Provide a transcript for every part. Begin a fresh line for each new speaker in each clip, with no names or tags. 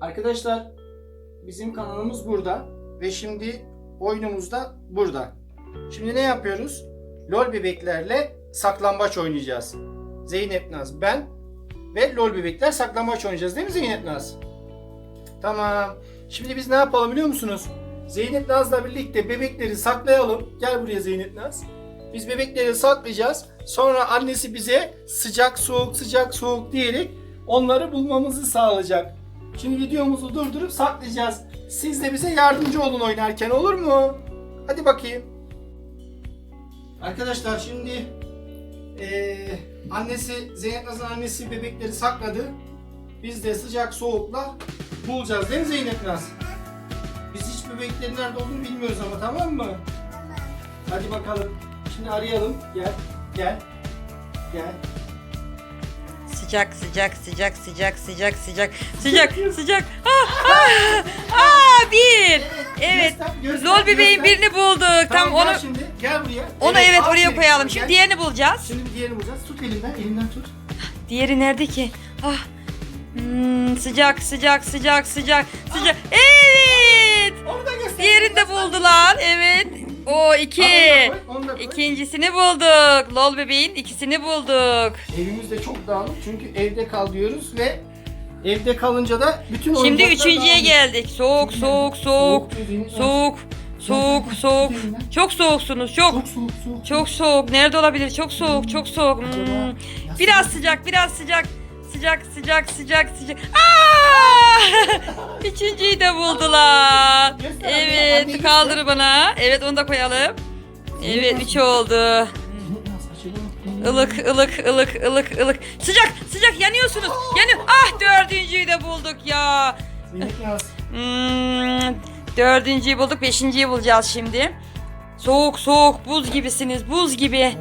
Arkadaşlar bizim kanalımız burada ve şimdi oyunumuz da burada. Şimdi ne yapıyoruz? LOL bebeklerle saklambaç oynayacağız. Zeynep Naz, ben ve LOL bebekler saklambaç oynayacağız değil mi Zeynep Naz? Tamam. Şimdi biz ne yapalım biliyor musunuz? Zeynep Naz'la birlikte bebekleri saklayalım. Gel buraya Zeynep Naz. Biz bebekleri saklayacağız. Sonra annesi bize sıcak soğuk sıcak soğuk diyerek onları bulmamızı sağlayacak. Şimdi videomuzu durdurup saklayacağız. Siz de bize yardımcı olun oynarken olur mu? Hadi bakayım. Arkadaşlar şimdi eee, annesi Zeynep Naz'ın annesi bebekleri sakladı. Biz de sıcak soğukla bulacağız değil mi Zeynep Naz? Biz hiç bebeklerin nerede olduğunu bilmiyoruz ama tamam mı? Hadi bakalım. Şimdi arayalım. Gel. Gel. Gel.
Sıcak sıcak sıcak sıcak sıcak sıcak sıcak sıcak. Ah, ah, ah, bir. Evet. Lol bebeğin birini bulduk. Tam
gel
onu
şimdi. Gel buraya.
onu evet
al
oraya koyalım.
Gel.
Şimdi diğerini bulacağız.
Şimdi diğerini bulacağız. Tut elimden. Elimden tut.
Diğeri nerede ki? Ah. Hmm, sıcak sıcak sıcak sıcak sıcak. Evet.
Onu da göster.
Diğerini de buldular. Evet. O iki.
Al, onu da koy, onu da koy.
İkincisini bulduk. Lol bebeğin ikisini bulduk.
Evimiz de çok dağınık çünkü evde kal diyoruz ve evde kalınca da bütün
Şimdi
oyuncaklar
üçüncüye
dağınık.
geldik. Soğuk soğuk soğuk.
dediğiniz-
Soğuk, soğuk, soğuk. Çok soğuksunuz, çok.
Çok soğuk soğuk.
Çok soğuk. Nerede olabilir? Çok soğuk, çok soğuk. Hmm. Biraz sıcak, biraz sıcak. Sıcak, sıcak, sıcak, sıcak. Aa! Üçüncüyü de buldular.
Anne
kaldır bana. Evet, onu da koyalım. Evet, üç oldu. Ilık, ılık, ılık, ılık, ılık. Sıcak, sıcak. Yanıyorsunuz. Yanıyor. Ah, dördüncüyü de bulduk ya. Hmm, dördüncüyü bulduk. Beşinciyi bulacağız şimdi. Soğuk soğuk buz gibisiniz. Buz gibi.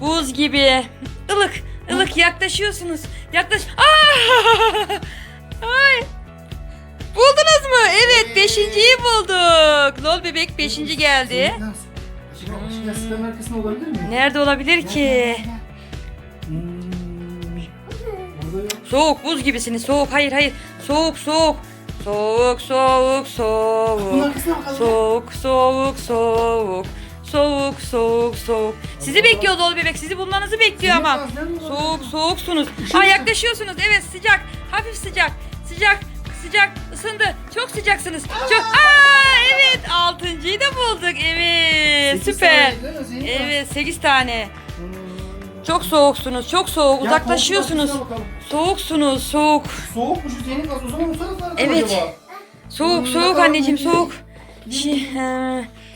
Buz gibi. Ilık ılık yaklaşıyorsunuz. Yaklaş. Ah! Ay. Buldunuz mu? Evet
Evet.
beşinciyi bebek beşinci geldi.
Arkasında olabilir mi?
Nerede olabilir ki? Soğuk buz gibisiniz. Soğuk hayır hayır. Soğuk soğuk. Soğuk soğuk soğuk. Soğuk, soğuk, soğuk. Soğuk, soğuk, soğuk. Sizi bekliyor Dolu Bebek. Sizi bulmanızı bekliyor ama. Soğuk, soğuksunuz. Aa yaklaşıyorsunuz. Evet sıcak. Hafif sıcak. Sıcak, sıcak. ısındı. Çok sıcaksınız. Çok. Aa evet. Altıncıyı da bulduk. Evet.
Sekiz
Süper.
tane değil mi Zeynep yaz?
Evet sekiz tane.
Hmm.
Çok soğuksunuz. Çok soğuk.
Ya,
Uzaklaşıyorsunuz.
arkasına bakalım.
Soğuksunuz. Soğuk.
Soğukmuş Zeynep. O zaman
Evet.
acaba?
Soğuk,
Hmm,
soğuk
bakalım
anneciğim
ne
soğuk. Şey.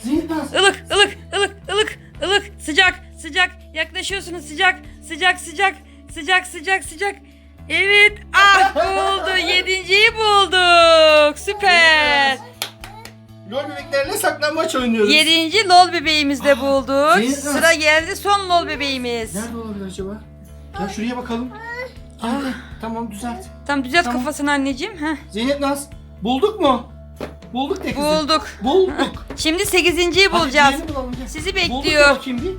Zeynep.
Ilık, ılık, ılık, ılık, ılık, sıcak, sıcak. Yaklaşıyorsunuz sıcak, sıcak, sıcak, sıcak, sıcak, sıcak. Evet, ah buldu. Yedinciyi bulduk. Süper.
Lol bebeklerle saklambaç oynuyoruz.
Yedinci lol bebeğimizi de bulduk.
Zeynep
Sıra geldi son lol bebeğimiz.
Nerede olabilir acaba? Gel şuraya bakalım.
Ah.
Tamam düzelt.
Tam düzelt
Tamam.
kafasını anneciğim. Heh.
Zeynep Naz. Bulduk mu? Bulduk de kızım.
Bulduk.
Bulduk.
Şimdi sekizinciyi
Hadi
bulacağız.
diğerini bulalım, gel.
Sizi
Bulduk
bekliyor.
bakayım bir.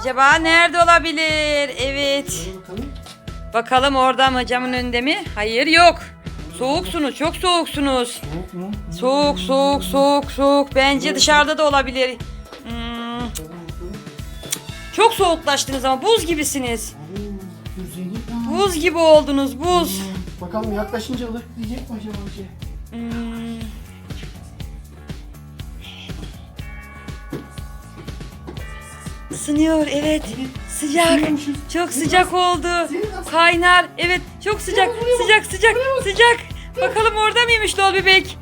Acaba nerede olabilir? Evet.
Şöyle bakalım.
Bakalım orada mı camın önünde mi? Hayır yok. Soğuksunuz çok soğuksunuz.
Soğuk mu?
Soğuk soğuk soğuk soğuk. Bence dışarıda da olabilir. Hmm, çok soğuklaştınız ama buz gibisiniz. Buz gibi oldunuz buz.
Bakalım yaklaşınca ılık diyecek mi acaba bir şey?
Hmm. Isınıyor evet. Sıcak.
Isınıyormuşuz.
Çok sıcak oldu. Kaynar. Evet çok sıcak. Sıcak sıcak sıcak. Bakalım orada mıymış lol bebek?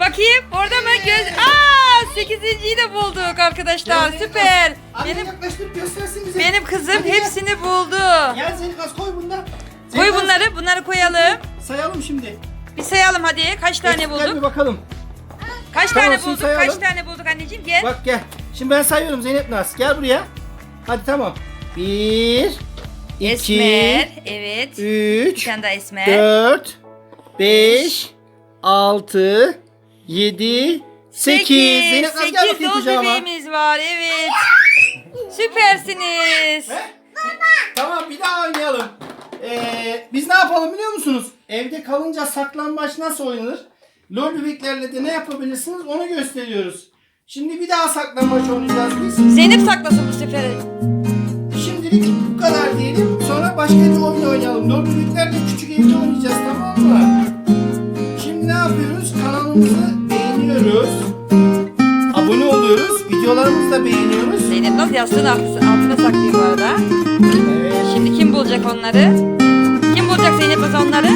Bakayım orada mı? Göz... Aa, sekizinciyi de bulduk arkadaşlar. Süper. Benim
yaklaştırıp göstersin bize.
benim kızım
Hadi
hepsini buldu.
Gel Zeynep koy bunda.
Koy
Zeynep
bunları. Bunları koyalım.
Sayalım şimdi.
Bir sayalım hadi. Kaç tane bulduk?
bakalım.
Kaç
Tamam,
tane
şimdi
bulduk?
sayalım.
Kaç tane bulduk anneciğim? Gel.
Bak gel. Şimdi ben sayıyorum Zeynep Naz. Gel buraya. Hadi tamam. Bir, iki,
Esmer. Evet. Bir
üç,
tane daha esmer.
dört, beş, altı, yedi, sekiz. Zeynep Naz gel bakayım kucağıma.
bebeğimiz var. Evet. Süpersiniz.
Tamam bir daha oynayalım. Ee, biz ne yapalım biliyor musunuz? Evde kalınca saklambaç nasıl oynanır? LOL bebeklerle de ne yapabilirsiniz onu gösteriyoruz. Şimdi bir daha saklambaç oynayacağız biz.
Zeynep saklasın bu sefer.
Şimdilik bu kadar diyelim. Sonra başka bir oyun oynayalım. LOL bebeklerle küçük evde oynayacağız tamam mı? Şimdi ne yapıyoruz? Kanalımızı beğeniyoruz. Abone oluyoruz. Videolarımızı da beğeniyoruz.
Zeynep nasıl yastığın altına, altına saklıyor bu arada.
Evet.
Şimdi kim bulacak onları? Kim bulacak Zeynep Naz onları?